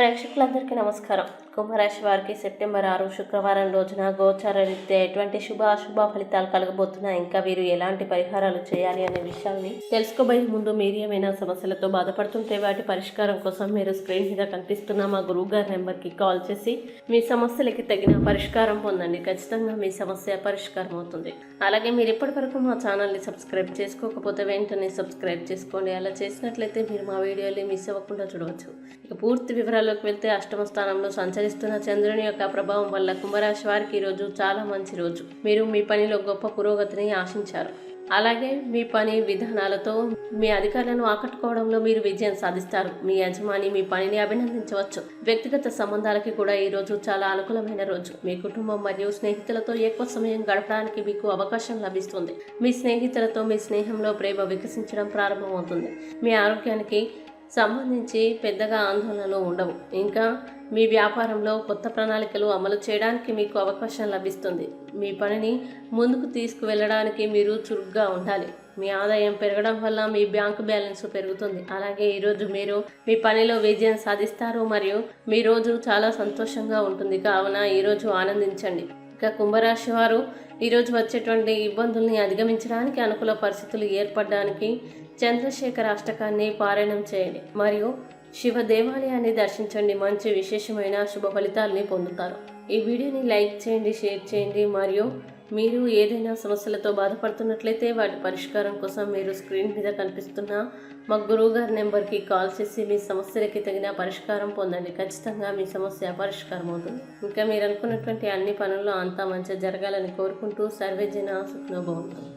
ప్రేక్షకులందరికీ నమస్కారం. కుంభరాశి వారికి సెప్టెంబర్ ఆరు శుక్రవారం రోజున గోచార రీత్యా ఎటువంటి శుభ అశుభ ఫలితాలు కలగబోతున్నాయి? ఇంకా వీరు ఎలాంటి పరిహారాలు చేయాలి అనే విషయాన్ని తెలుసుకోబోయే ముందు మీరు ఏమైనా సమస్యలతో బాధపడుతుంటే వాటి పరిష్కారం కోసం మీరు స్క్రీన్ మీద కనిపిస్తున్న మా గురువు గారి నెంబర్కి కాల్ చేసి మీ సమస్యలకి తగిన పరిష్కారం పొందండి. ఖచ్చితంగా మీ సమస్య పరిష్కారం అవుతుంది. అలాగే మీరు ఇప్పటివరకు మా ఛానల్ని సబ్స్క్రైబ్ చేసుకోకపోతే వెంటనే సబ్స్క్రైబ్ చేసుకోండి. అలా చేసినట్లయితే మీరు మా వీడియోని మిస్ అవ్వకుండా చూడవచ్చు. ఇక పూర్తి రాశిలోకి వెళ్తే అష్టమ స్థానంలో సంచరిస్తున్న చంద్రుని యొక్క ప్రభావం వల్ల కుంభరాశి వారికి ఈ రోజు చాలా మంచి రోజు. మీరు మీ పనిలో గొప్ప పురోగతిని ఆశించారు. అలాగే మీ పని విధానాలతో మీ అధికారులను ఆకట్టుకోవడంలో మీరు విజయం సాధిస్తారు. మీ యజమాని మీ పనిని అభినందించవచ్చు. వ్యక్తిగత సంబంధాలకి కూడా ఈ రోజు చాలా అనుకూలమైన రోజు. మీ కుటుంబం మరియు స్నేహితులతో ఎక్కువ సమయం గడపడానికి మీకు అవకాశం లభిస్తుంది. మీ స్నేహితులతో మీ స్నేహంలో ప్రేమ వికసించడం ప్రారంభమవుతుంది. మీ ఆరోగ్యానికి సంబంధించి పెద్దగా ఆందోళనలు ఉండవు. ఇంకా మీ వ్యాపారంలో కొత్త ప్రణాళికలు అమలు చేయడానికి మీకు అవకాశం లభిస్తుంది. మీ పనిని ముందుకు తీసుకువెళ్ళడానికి మీరు చురుగ్గా ఉండాలి. మీ ఆదాయం పెరగడం వల్ల మీ బ్యాంకు బ్యాలెన్స్ పెరుగుతుంది. అలాగే ఈరోజు మీరు మీ పనిలో విజయం సాధిస్తారు మరియు మీ రోజు చాలా సంతోషంగా ఉంటుంది. కావున ఈరోజు ఆనందించండి. ఇక కుంభరాశి వారు ఈరోజు వచ్చేటువంటి ఇబ్బందుల్ని అధిగమించడానికి అనుకూల పరిస్థితులు ఏర్పడడానికి చంద్రశేఖర అష్టకాన్ని పారాయణం చేయండి. మరియు శివ దేవాలయాన్ని దర్శించండి. మంచి విశేషమైన శుభ ఫలితాలని పొందుతారు. ఈ వీడియోని లైక్ చేయండి షేర్ చేయండి. మరియు మీరు ఏదైనా సమస్యలతో బాధపడుతున్నట్లయితే వాటి పరిష్కారం కోసం మీరు స్క్రీన్ మీద కనిపిస్తున్న మా గురువు గారి నెంబర్కి కాల్ చేసి మీ సమస్యలకి తగిన పరిష్కారం పొందండి. ఖచ్చితంగా మీ సమస్య పరిష్కారం అవుతుంది. ఇంకా మీరు అనుకున్నటువంటి అన్ని పనుల్లో అంతా మంచిగా జరగాలని కోరుకుంటూ సర్వేజన సుఖ్నోభవంతం